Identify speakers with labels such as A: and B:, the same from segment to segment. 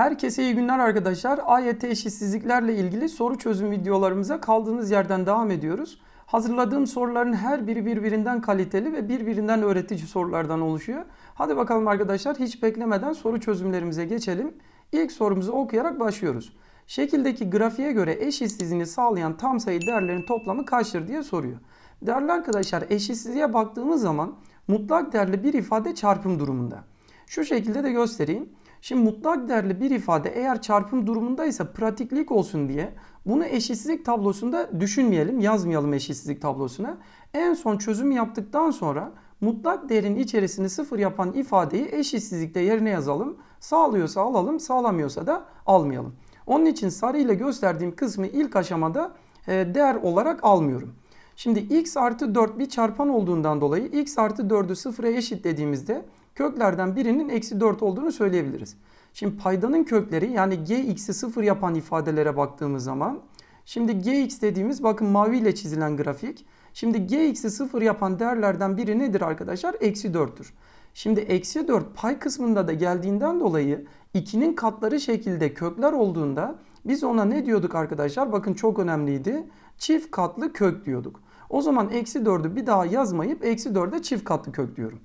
A: Herkese iyi günler arkadaşlar. AYT eşitsizliklerle ilgili soru çözüm videolarımıza kaldığımız yerden devam ediyoruz. Hazırladığım soruların her biri birbirinden kaliteli ve birbirinden öğretici sorulardan oluşuyor. Hadi bakalım arkadaşlar hiç beklemeden soru çözümlerimize geçelim. İlk sorumuzu okuyarak başlıyoruz. Şekildeki grafiğe göre eşitsizliğini sağlayan tam sayı değerlerin toplamı kaçtır diye soruyor. Değerli arkadaşlar eşitsizliğe baktığımız zaman mutlak değerli bir ifade çarpım durumunda. Şu şekilde de göstereyim. Şimdi mutlak değerli bir ifade eğer çarpım durumundaysa pratiklik olsun diye bunu eşitsizlik tablosunda düşünmeyelim, yazmayalım eşitsizlik tablosuna. En son çözümü yaptıktan sonra mutlak değerin içerisini sıfır yapan ifadeyi eşitsizlikte yerine yazalım. Sağlıyorsa alalım, sağlamıyorsa da almayalım. Onun için sarı ile gösterdiğim kısmı ilk aşamada e, değer olarak almıyorum. Şimdi x artı 4 bir çarpan olduğundan dolayı x artı 4'ü sıfıra eşitlediğimizde köklerden birinin eksi 4 olduğunu söyleyebiliriz. Şimdi paydanın kökleri yani gx'i sıfır yapan ifadelere baktığımız zaman şimdi gx dediğimiz bakın maviyle çizilen grafik. Şimdi gx'i sıfır yapan değerlerden biri nedir arkadaşlar? Eksi 4'tür. Şimdi eksi 4 pay kısmında da geldiğinden dolayı 2'nin katları şekilde kökler olduğunda biz ona ne diyorduk arkadaşlar? Bakın çok önemliydi. Çift katlı kök diyorduk. O zaman eksi 4'ü bir daha yazmayıp eksi 4'e çift katlı kök diyorum.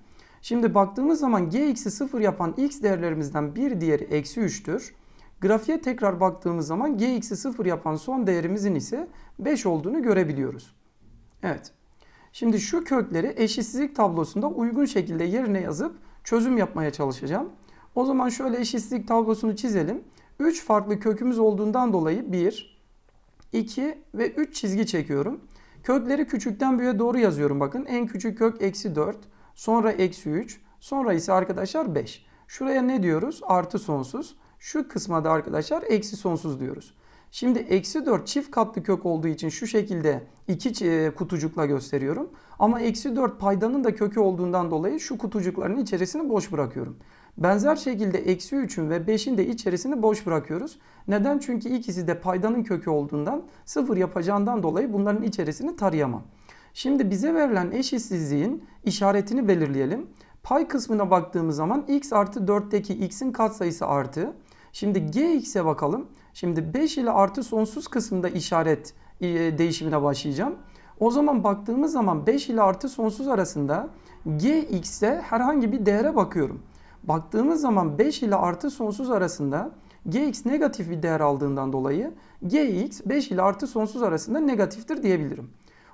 A: Şimdi baktığımız zaman gx'i 0 yapan x değerlerimizden bir diğeri eksi 3'tür. Grafiğe tekrar baktığımız zaman gx'i 0 yapan son değerimizin ise 5 olduğunu görebiliyoruz. Evet. Şimdi şu kökleri eşitsizlik tablosunda uygun şekilde yerine yazıp çözüm yapmaya çalışacağım. O zaman şöyle eşitsizlik tablosunu çizelim. 3 farklı kökümüz olduğundan dolayı 1, 2 ve 3 çizgi çekiyorum. Kökleri küçükten büyüğe doğru yazıyorum bakın. En küçük kök eksi 4, sonra eksi 3, sonra ise arkadaşlar 5. Şuraya ne diyoruz? Artı sonsuz. Şu kısma da arkadaşlar eksi sonsuz diyoruz. Şimdi eksi 4 çift katlı kök olduğu için şu şekilde iki kutucukla gösteriyorum. Ama eksi 4 paydanın da kökü olduğundan dolayı şu kutucukların içerisini boş bırakıyorum. Benzer şekilde eksi 3'ün ve 5'in de içerisini boş bırakıyoruz. Neden? Çünkü ikisi de paydanın kökü olduğundan sıfır yapacağından dolayı bunların içerisini tarayamam. Şimdi bize verilen eşitsizliğin işaretini belirleyelim. Pay kısmına baktığımız zaman x artı 4'teki x'in katsayısı artı. Şimdi gx'e bakalım. Şimdi 5 ile artı sonsuz kısımda işaret e, değişimine başlayacağım. O zaman baktığımız zaman 5 ile artı sonsuz arasında gx'e herhangi bir değere bakıyorum. Baktığımız zaman 5 ile artı sonsuz arasında gx negatif bir değer aldığından dolayı gx 5 ile artı sonsuz arasında negatiftir diyebilirim.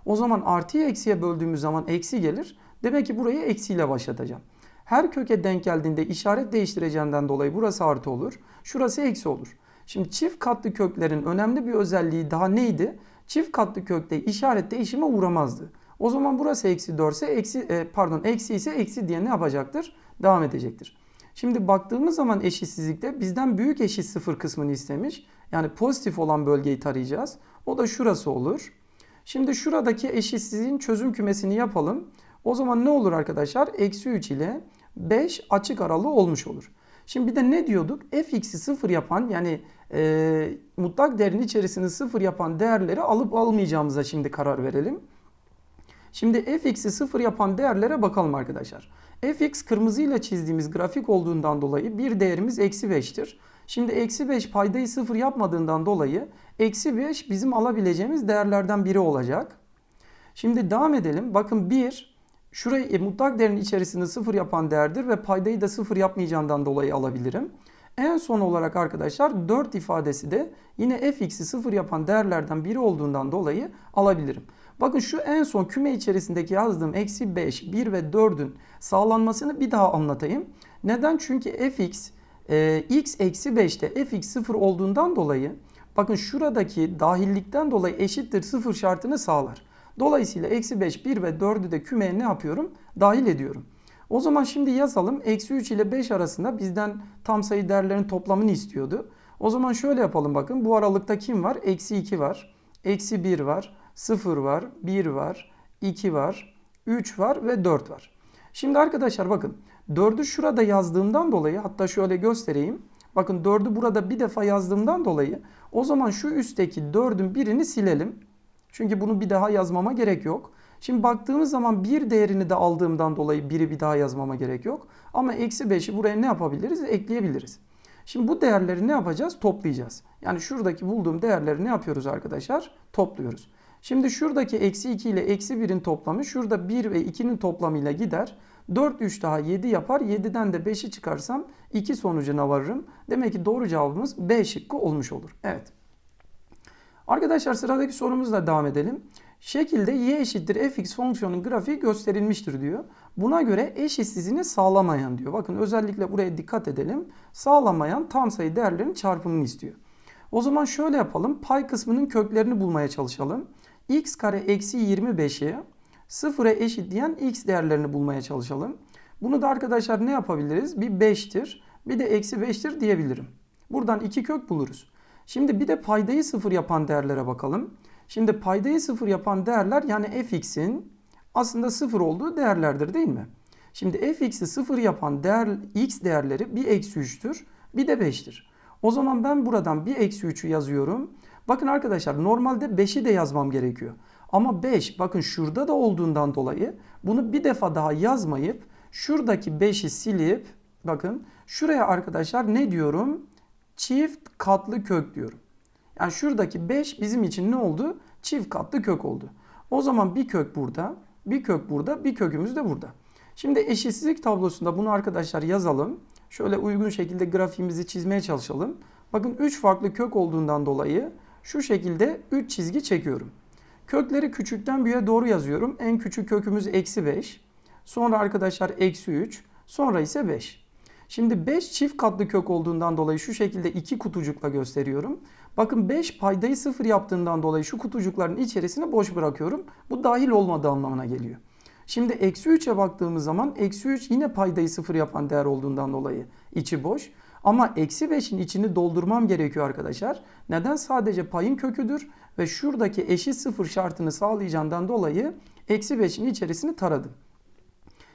A: O zaman artıyı eksiye böldüğümüz zaman eksi gelir. Demek ki burayı eksiyle başlatacağım. Her köke denk geldiğinde işaret değiştireceğinden dolayı burası artı olur. Şurası eksi olur. Şimdi çift katlı köklerin önemli bir özelliği daha neydi? Çift katlı kökte işaret değişime uğramazdı. O zaman burası eksi 4 ise eksi, e, pardon eksi ise eksi diye ne yapacaktır? Devam edecektir. Şimdi baktığımız zaman eşitsizlikte bizden büyük eşit sıfır kısmını istemiş. Yani pozitif olan bölgeyi tarayacağız. O da şurası olur. Şimdi şuradaki eşitsizliğin çözüm kümesini yapalım. O zaman ne olur arkadaşlar? Eksi 3 ile 5 açık aralığı olmuş olur. Şimdi bir de ne diyorduk? fx'i sıfır yapan yani e, mutlak değerin içerisini sıfır yapan değerleri alıp almayacağımıza şimdi karar verelim. Şimdi fx'i sıfır yapan değerlere bakalım arkadaşlar. fx kırmızı ile çizdiğimiz grafik olduğundan dolayı bir değerimiz eksi 5'tir. Şimdi eksi 5 paydayı sıfır yapmadığından dolayı eksi 5 bizim alabileceğimiz değerlerden biri olacak. Şimdi devam edelim. Bakın 1 şurayı e, mutlak değerin içerisinde sıfır yapan değerdir ve paydayı da sıfır yapmayacağından dolayı alabilirim. En son olarak arkadaşlar 4 ifadesi de yine fx'i sıfır yapan değerlerden biri olduğundan dolayı alabilirim. Bakın şu en son küme içerisindeki yazdığım eksi 5, 1 ve 4'ün sağlanmasını bir daha anlatayım. Neden? Çünkü fx e, x eksi 5'te fx 0 olduğundan dolayı bakın şuradaki dahillikten dolayı eşittir 0 şartını sağlar. Dolayısıyla eksi 5, 1 ve 4'ü de kümeye ne yapıyorum? Dahil ediyorum. O zaman şimdi yazalım. Eksi 3 ile 5 arasında bizden tam sayı değerlerin toplamını istiyordu. O zaman şöyle yapalım bakın. Bu aralıkta kim var? Eksi 2 var. Eksi 1 var. 0 var. 1 var. 2 var. 3 var ve 4 var. Şimdi arkadaşlar bakın. 4'ü şurada yazdığımdan dolayı hatta şöyle göstereyim. Bakın 4'ü burada bir defa yazdığımdan dolayı o zaman şu üstteki 4'ün birini silelim. Çünkü bunu bir daha yazmama gerek yok. Şimdi baktığımız zaman bir değerini de aldığımdan dolayı biri bir daha yazmama gerek yok. Ama eksi 5'i buraya ne yapabiliriz? Ekleyebiliriz. Şimdi bu değerleri ne yapacağız? Toplayacağız. Yani şuradaki bulduğum değerleri ne yapıyoruz arkadaşlar? Topluyoruz. Şimdi şuradaki eksi 2 ile eksi 1'in toplamı şurada 1 ve 2'nin toplamıyla gider. 4 3 daha 7 yapar. 7'den de 5'i çıkarsam 2 sonucuna varırım. Demek ki doğru cevabımız B şıkkı olmuş olur. Evet. Arkadaşlar sıradaki sorumuzla devam edelim. Şekilde y eşittir fx fonksiyonun grafiği gösterilmiştir diyor. Buna göre eşitsizliğini sağlamayan diyor. Bakın özellikle buraya dikkat edelim. Sağlamayan tam sayı değerlerinin çarpımını istiyor. O zaman şöyle yapalım. Pay kısmının köklerini bulmaya çalışalım. x kare eksi 25'i sıfıra eşitleyen x değerlerini bulmaya çalışalım. Bunu da arkadaşlar ne yapabiliriz? Bir 5'tir bir de eksi 5'tir diyebilirim. Buradan iki kök buluruz. Şimdi bir de paydayı sıfır yapan değerlere bakalım. Şimdi paydayı sıfır yapan değerler yani fx'in aslında sıfır olduğu değerlerdir değil mi? Şimdi fx'i sıfır yapan değer x değerleri bir eksi 3'tür bir de 5'tir. O zaman ben buradan bir eksi 3'ü yazıyorum. Bakın arkadaşlar normalde 5'i de yazmam gerekiyor. Ama 5 bakın şurada da olduğundan dolayı bunu bir defa daha yazmayıp şuradaki 5'i silip bakın şuraya arkadaşlar ne diyorum? Çift katlı kök diyorum. Yani şuradaki 5 bizim için ne oldu? Çift katlı kök oldu. O zaman bir kök burada, bir kök burada, bir kökümüz de burada. Şimdi eşitsizlik tablosunda bunu arkadaşlar yazalım. Şöyle uygun şekilde grafiğimizi çizmeye çalışalım. Bakın 3 farklı kök olduğundan dolayı şu şekilde 3 çizgi çekiyorum. Kökleri küçükten büyüğe doğru yazıyorum. En küçük kökümüz eksi 5. Sonra arkadaşlar eksi 3. Sonra ise 5. Şimdi 5 çift katlı kök olduğundan dolayı şu şekilde iki kutucukla gösteriyorum. Bakın 5 paydayı 0 yaptığından dolayı şu kutucukların içerisine boş bırakıyorum. Bu dahil olmadığı anlamına geliyor. Şimdi eksi 3'e baktığımız zaman eksi 3 yine paydayı 0 yapan değer olduğundan dolayı içi boş. Ama eksi 5'in içini doldurmam gerekiyor arkadaşlar. Neden? Sadece payın köküdür ve şuradaki eşit 0 şartını sağlayacağından dolayı eksi 5'in içerisini taradım.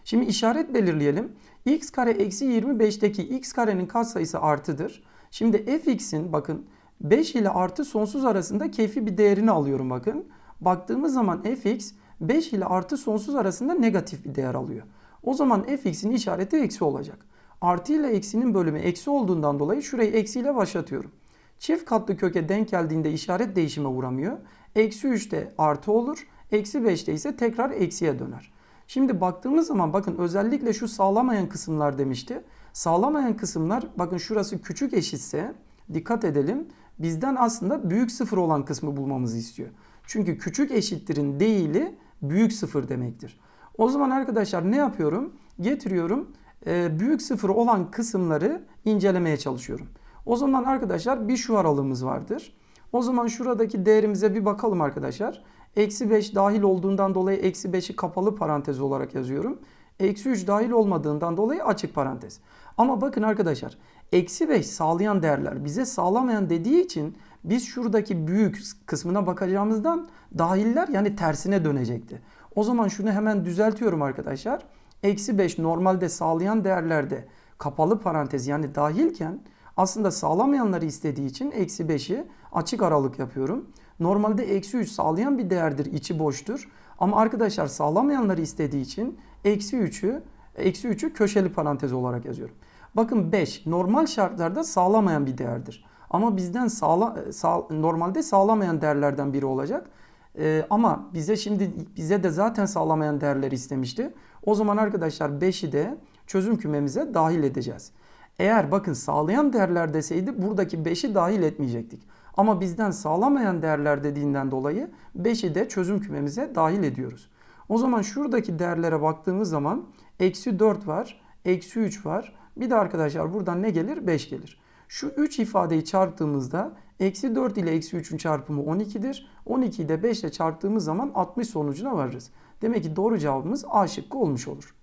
A: Şimdi işaret belirleyelim. x kare eksi 25'teki x karenin katsayısı artıdır. Şimdi fx'in bakın 5 ile artı sonsuz arasında keyfi bir değerini alıyorum bakın. Baktığımız zaman fx 5 ile artı sonsuz arasında negatif bir değer alıyor. O zaman fx'in işareti eksi olacak. Artı ile eksinin bölümü eksi olduğundan dolayı şurayı eksiyle başlatıyorum. Çift katlı köke denk geldiğinde işaret değişime uğramıyor. Eksi 3'te artı olur. Eksi 5'te ise tekrar eksiye döner. Şimdi baktığımız zaman bakın özellikle şu sağlamayan kısımlar demişti. Sağlamayan kısımlar bakın şurası küçük eşitse dikkat edelim. Bizden aslında büyük sıfır olan kısmı bulmamızı istiyor. Çünkü küçük eşittirin değili büyük sıfır demektir. O zaman arkadaşlar ne yapıyorum? Getiriyorum büyük sıfır olan kısımları incelemeye çalışıyorum. O zaman arkadaşlar bir şu aralığımız vardır. O zaman şuradaki değerimize bir bakalım arkadaşlar. Eksi 5 dahil olduğundan dolayı eksi 5'i kapalı parantez olarak yazıyorum. Eksi 3 dahil olmadığından dolayı açık parantez. Ama bakın arkadaşlar eksi 5 sağlayan değerler bize sağlamayan dediği için biz şuradaki büyük kısmına bakacağımızdan dahiller yani tersine dönecekti. O zaman şunu hemen düzeltiyorum arkadaşlar. Eksi 5 normalde sağlayan değerlerde kapalı parantez yani dahilken aslında sağlamayanları istediği için eksi 5'i açık aralık yapıyorum. Normalde eksi 3 sağlayan bir değerdir içi boştur. Ama arkadaşlar sağlamayanları istediği için eksi 3'ü eksi 3'ü köşeli parantez olarak yazıyorum. Bakın 5 normal şartlarda sağlamayan bir değerdir. Ama bizden sağla, sağ, normalde sağlamayan değerlerden biri olacak. Ee, ama bize şimdi bize de zaten sağlamayan değerleri istemişti. O zaman arkadaşlar 5'i de çözüm kümemize dahil edeceğiz. Eğer bakın sağlayan değerler deseydi buradaki 5'i dahil etmeyecektik. Ama bizden sağlamayan değerler dediğinden dolayı 5'i de çözüm kümemize dahil ediyoruz. O zaman şuradaki değerlere baktığımız zaman eksi 4 var, eksi 3 var. Bir de arkadaşlar buradan ne gelir? 5 gelir. Şu 3 ifadeyi çarptığımızda eksi 4 ile eksi 3'ün çarpımı 12'dir. 12'yi de 5 ile çarptığımız zaman 60 sonucuna varırız. Demek ki doğru cevabımız A şıkkı olmuş olur.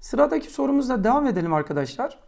A: Sıradaki sorumuzla devam edelim arkadaşlar.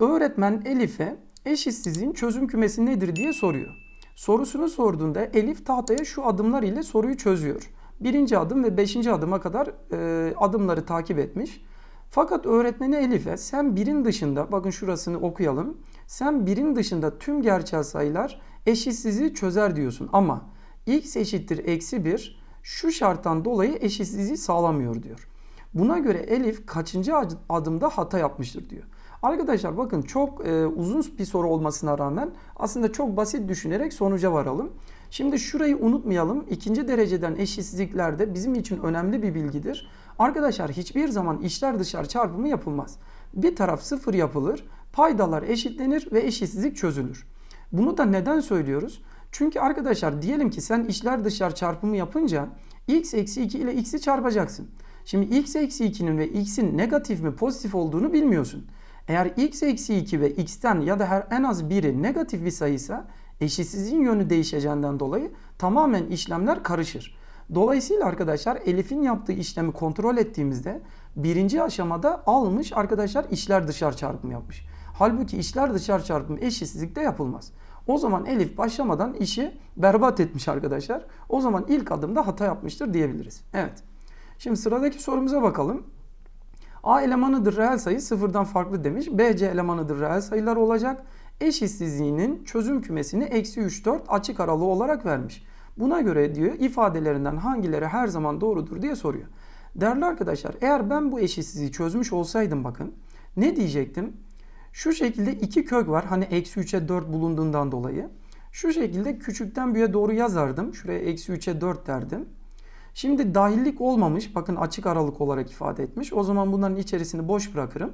A: Öğretmen Elif'e eşitsizliğin çözüm kümesi nedir diye soruyor. Sorusunu sorduğunda Elif tahtaya şu adımlar ile soruyu çözüyor. Birinci adım ve beşinci adıma kadar e, adımları takip etmiş. Fakat öğretmeni Elif'e sen birin dışında bakın şurasını okuyalım. Sen birin dışında tüm gerçel sayılar eşitsizliği çözer diyorsun ama x eşittir eksi 1 şu şarttan dolayı eşitsizliği sağlamıyor diyor. Buna göre Elif kaçıncı adımda hata yapmıştır diyor. Arkadaşlar bakın çok e, uzun bir soru olmasına rağmen aslında çok basit düşünerek sonuca varalım. Şimdi şurayı unutmayalım. İkinci dereceden eşitsizliklerde bizim için önemli bir bilgidir. Arkadaşlar hiçbir zaman içler dışlar çarpımı yapılmaz. Bir taraf sıfır yapılır, paydalar eşitlenir ve eşitsizlik çözülür. Bunu da neden söylüyoruz? Çünkü arkadaşlar diyelim ki sen içler dışlar çarpımı yapınca x eksi 2 ile x'i çarpacaksın. Şimdi x eksi 2'nin ve x'in negatif mi pozitif olduğunu bilmiyorsun. Eğer x eksi 2 ve x'ten ya da her en az biri negatif bir sayıysa eşitsizliğin yönü değişeceğinden dolayı tamamen işlemler karışır. Dolayısıyla arkadaşlar Elif'in yaptığı işlemi kontrol ettiğimizde birinci aşamada almış arkadaşlar içler dışlar çarpımı yapmış. Halbuki içler dışlar çarpımı eşitsizlikte yapılmaz. O zaman Elif başlamadan işi berbat etmiş arkadaşlar. O zaman ilk adımda hata yapmıştır diyebiliriz. Evet. Şimdi sıradaki sorumuza bakalım. A elemanıdır reel sayı sıfırdan farklı demiş. B, C elemanıdır reel sayılar olacak. Eşitsizliğinin çözüm kümesini eksi 3, 4 açık aralığı olarak vermiş. Buna göre diyor ifadelerinden hangileri her zaman doğrudur diye soruyor. Değerli arkadaşlar eğer ben bu eşitsizliği çözmüş olsaydım bakın ne diyecektim? Şu şekilde iki kök var hani eksi 3'e 4 bulunduğundan dolayı. Şu şekilde küçükten büyüğe doğru yazardım. Şuraya eksi 3'e 4 derdim. Şimdi dahillik olmamış. Bakın açık aralık olarak ifade etmiş. O zaman bunların içerisini boş bırakırım.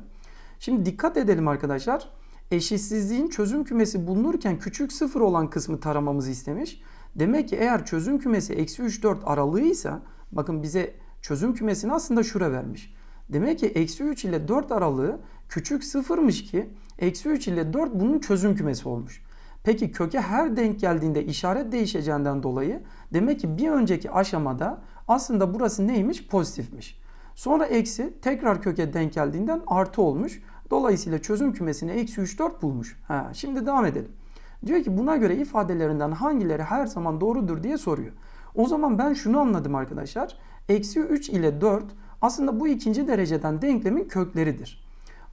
A: Şimdi dikkat edelim arkadaşlar. Eşitsizliğin çözüm kümesi bulunurken küçük sıfır olan kısmı taramamızı istemiş. Demek ki eğer çözüm kümesi eksi 3 4 aralığıysa bakın bize çözüm kümesini aslında şura vermiş. Demek ki eksi 3 ile 4 aralığı küçük sıfırmış ki eksi 3 ile 4 bunun çözüm kümesi olmuş. Peki köke her denk geldiğinde işaret değişeceğinden dolayı demek ki bir önceki aşamada aslında burası neymiş? Pozitifmiş. Sonra eksi tekrar köke denk geldiğinden artı olmuş. Dolayısıyla çözüm kümesini eksi 3 4 bulmuş. Ha, şimdi devam edelim. Diyor ki buna göre ifadelerinden hangileri her zaman doğrudur diye soruyor. O zaman ben şunu anladım arkadaşlar. Eksi 3 ile 4 aslında bu ikinci dereceden denklemin kökleridir.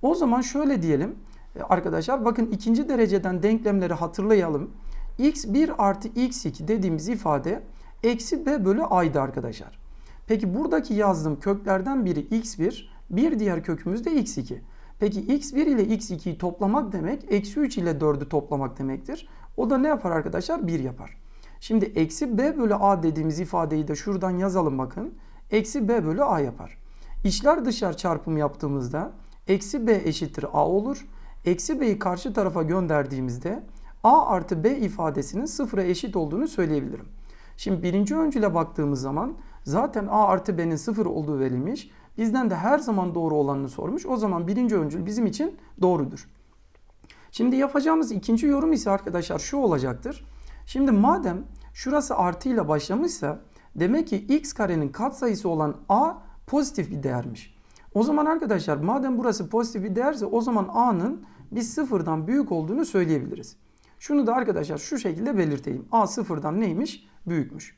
A: O zaman şöyle diyelim. E, arkadaşlar bakın ikinci dereceden denklemleri hatırlayalım. x1 artı x2 dediğimiz ifade eksi b bölü a'ydı arkadaşlar. Peki buradaki yazdığım köklerden biri x1, bir diğer kökümüz de x2. Peki x1 ile x2'yi toplamak demek eksi 3 ile 4'ü toplamak demektir. O da ne yapar arkadaşlar? 1 yapar. Şimdi eksi b bölü a dediğimiz ifadeyi de şuradan yazalım bakın. Eksi b bölü a yapar. İçler dışlar çarpımı yaptığımızda eksi b eşittir a olur. Eksi b'yi karşı tarafa gönderdiğimizde a artı b ifadesinin sıfıra eşit olduğunu söyleyebilirim. Şimdi birinci öncüle baktığımız zaman zaten a artı b'nin sıfır olduğu verilmiş. Bizden de her zaman doğru olanını sormuş. O zaman birinci öncül bizim için doğrudur. Şimdi yapacağımız ikinci yorum ise arkadaşlar şu olacaktır. Şimdi madem şurası artı ile başlamışsa demek ki x karenin katsayısı olan a pozitif bir değermiş. O zaman arkadaşlar madem burası pozitif bir değerse o zaman a'nın biz sıfırdan büyük olduğunu söyleyebiliriz. Şunu da arkadaşlar şu şekilde belirteyim. A sıfırdan neymiş? Büyükmüş.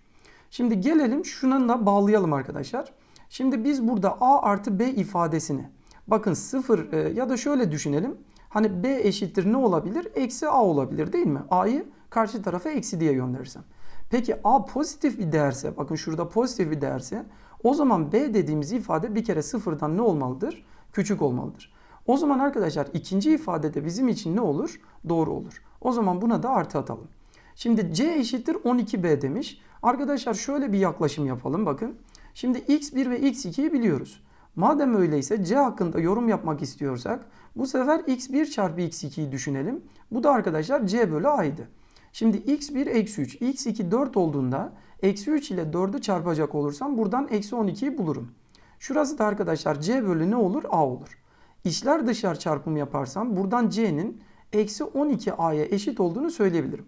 A: Şimdi gelelim şuna da bağlayalım arkadaşlar. Şimdi biz burada A artı B ifadesini bakın sıfır e, ya da şöyle düşünelim. Hani B eşittir ne olabilir? Eksi A olabilir değil mi? A'yı karşı tarafa eksi diye gönderirsem. Peki A pozitif bir değerse bakın şurada pozitif bir değerse o zaman B dediğimiz ifade bir kere sıfırdan ne olmalıdır? Küçük olmalıdır. O zaman arkadaşlar ikinci ifadede bizim için ne olur? Doğru olur. O zaman buna da artı atalım. Şimdi C eşittir 12B demiş. Arkadaşlar şöyle bir yaklaşım yapalım bakın. Şimdi x1 ve x2'yi biliyoruz. Madem öyleyse C hakkında yorum yapmak istiyorsak bu sefer x1 çarpı x2'yi düşünelim. Bu da arkadaşlar C bölü A'ydı. Şimdi x1 eksi 3, x2 4 olduğunda eksi 3 ile 4'ü çarpacak olursam buradan eksi 12'yi bulurum. Şurası da arkadaşlar C bölü ne olur? A olur. İçler dışlar çarpımı yaparsam buradan C'nin eksi 12A'ya eşit olduğunu söyleyebilirim.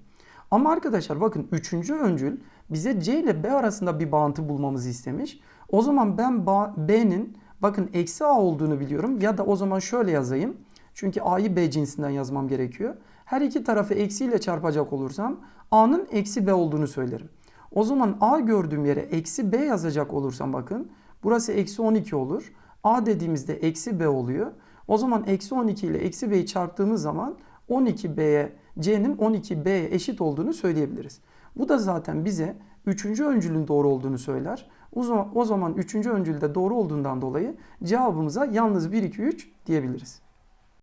A: Ama arkadaşlar bakın 3. öncül bize C ile B arasında bir bağıntı bulmamızı istemiş. O zaman ben B'nin bakın eksi A olduğunu biliyorum ya da o zaman şöyle yazayım. Çünkü A'yı B cinsinden yazmam gerekiyor. Her iki tarafı eksiyle çarpacak olursam A'nın eksi B olduğunu söylerim. O zaman A gördüğüm yere eksi B yazacak olursam bakın burası eksi 12 olur. A dediğimizde eksi B oluyor. O zaman eksi 12 ile eksi B'yi çarptığımız zaman 12B'ye C'nin 12B'ye eşit olduğunu söyleyebiliriz. Bu da zaten bize 3. öncülün doğru olduğunu söyler. O zaman, o zaman 3. öncülde doğru olduğundan dolayı cevabımıza yalnız 1, 2, 3 diyebiliriz.